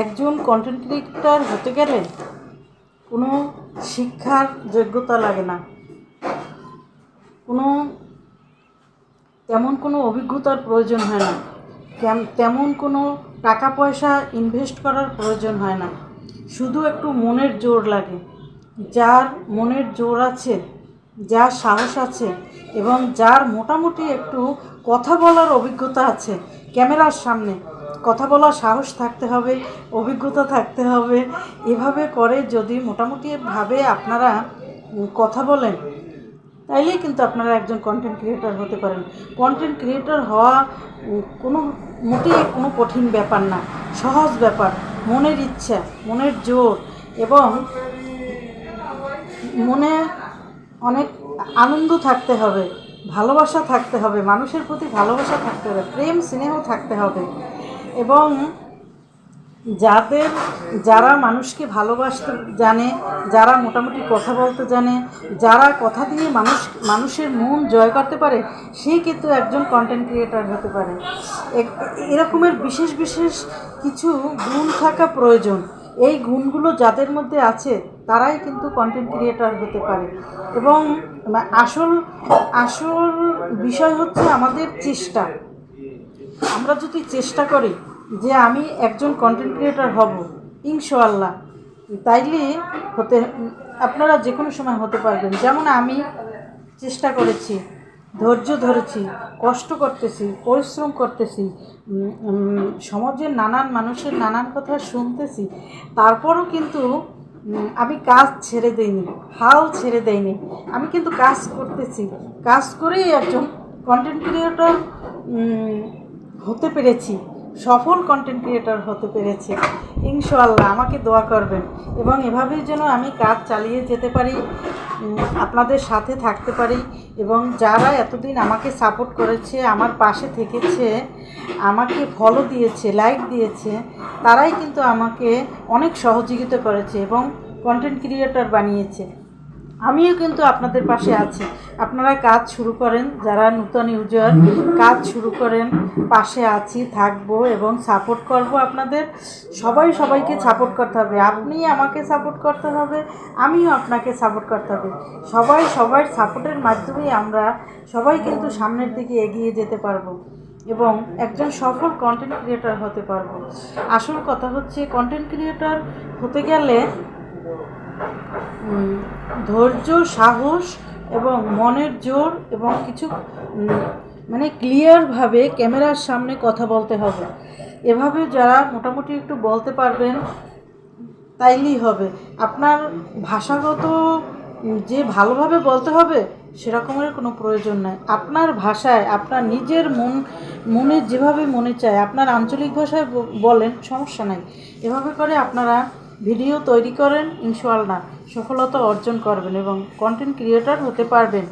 একজন content creator হতে গেলে কোনো শিক্ষার যোগ্যতা লাগে না। কোনো তেমন কোনো অভিজ্ঞতার প্রয়োজন হয় না। তেমন কোনো টাকা পয়সা ইনভেস্ট করার প্রয়োজন হয় না। শুধু একটু মনের জোর লাগে। যার মনের জোর আছে, যার সাহস আছে এবং যার মোটামুটি একটু কথা বলার অভিজ্ঞতা আছে ক্যামেরার সামনে কথা বলার সাহস থাকতে হবে, অভিজ্ঞতা থাকতে হবে। এভাবে করে যদি মোটামুটিভাবে আপনারা কথা বলেন, তাইলেই কিন্তু আপনারা একজন কন্টেন্ট ক্রিয়েটর হতে পারেন। কন্টেন্ট ক্রিয়েটর হওয়া কোনো মোটেই কোনো কঠিন ব্যাপার না, সহজ ব্যাপার। মনের ইচ্ছা, মনের জোর এবং মনে অনেক আনন্দ থাকতে হবে, ভালোবাসা থাকতে হবে, মানুষের প্রতি ভালোবাসা থাকতে হবে, প্রেম, স্নেহ থাকতে হবে। এবং যাদের, যারা মানুষকে ভালোবাসতে জানে, যারা মোটামুটি কথা বলতে জানে, যারা কথা দিয়ে মানুষ, মানুষের মন জয় করতে পারে, সেই কিন্তু একজন কন্টেন্ট ক্রিয়েটার হতে পারে। এরকমের বিশেষ বিশেষ কিছু গুণ থাকা প্রয়োজন। এই গুণগুলো যাদের মধ্যে আছে, তারাই কিন্তু কন্টেন্ট ক্রিয়েটার হতে পারে। এবং আসল আসল বিষয় হচ্ছে আমাদের চেষ্টা। আমরা যদি চেষ্টা করি যে আমি একজন কন্টেন্ট ক্রিয়েটর হব, ইনশাআল্লাহ, তাইলে হতে, আপনারা যে কোনো সময় হতে পারবেন। যেমন আমি চেষ্টা করেছি, ধৈর্য ধরেছি, কষ্ট করতেছি, পরিশ্রম করতেছি সমাজের নানান, মানুষের নানান কথা শুনতেছি, তারপরও কিন্তু আমি কাজ ছেড়ে দেইনি, হাল ছেড়ে দেইনি। আমি কিন্তু কাজ করতেছি, কাজ করেই একজন কন্টেন্ট ক্রিয়েটর হতে পেরেছি, সফল কন্টেন্ট ক্রিয়েটর হতে পেরেছি। ইনশাল্লাহ আমাকে দোয়া করবেন। এবং এভাবেই যেন আমি কাজ চালিয়ে যেতে পারি আপনাদের সাথে থাকতে পারি, এবং যারা এতদিন আমাকে সাপোর্ট করেছে, আমার পাশে থেকেছে, আমাকে ফলো দিয়েছে লাইক দিয়েছে, তারাই কিন্তু আমাকে অনেক সহযোগিতা করেছে এবং কন্টেন্ট ক্রিয়েটর বানিয়েছে। আমিও কিন্তু আপনাদের পাশে আছি। আপনারা কাজ শুরু করেন, যারা নূতন ইউজার, কাজ শুরু করেন, পাশে আছি, থাকব এবং সাপোর্ট করব আপনাদের। সবাই সবাইকে সাপোর্ট করতে হবে। আপনি আমাকে সাপোর্ট করতে হবে, আমিও আপনাকে সাপোর্ট করতে হবে। সবাই সবার সাপোর্টের মাধ্যমেই আমরা সবাই কিন্তু সামনের দিকে এগিয়ে যেতে পারব এবং একজন সফল কন্টেন্ট ক্রিয়েটর হতে পারব। আসল কথা হচ্ছে কন্টেন্ট ক্রিয়েটর হতে গেলে ধৈর্য, সাহস এবং মনের জোর এবং কিছু মানে ক্লিয়ারভাবে ক্যামেরার সামনে কথা বলতে হবে। এভাবে যারা মোটামুটি একটু বলতে পারবেন, তাইলেই হবে। আপনার ভাষাগত যে ভালোভাবে বলতে হবে, সেরকমের কোনো প্রয়োজন নাই। আপনার ভাষায়, আপনার নিজের মন, মনে যেভাবে মনে চায়, আপনার আঞ্চলিক ভাষায় বলেন, সমস্যা নাই। এভাবে করে আপনারা ভিডিও তৈরি করেন ইনশাল্লাহ সফলতা অর্জন করবেন এবং কন্টেন্ট ক্রিয়েটর হতে পারবেন।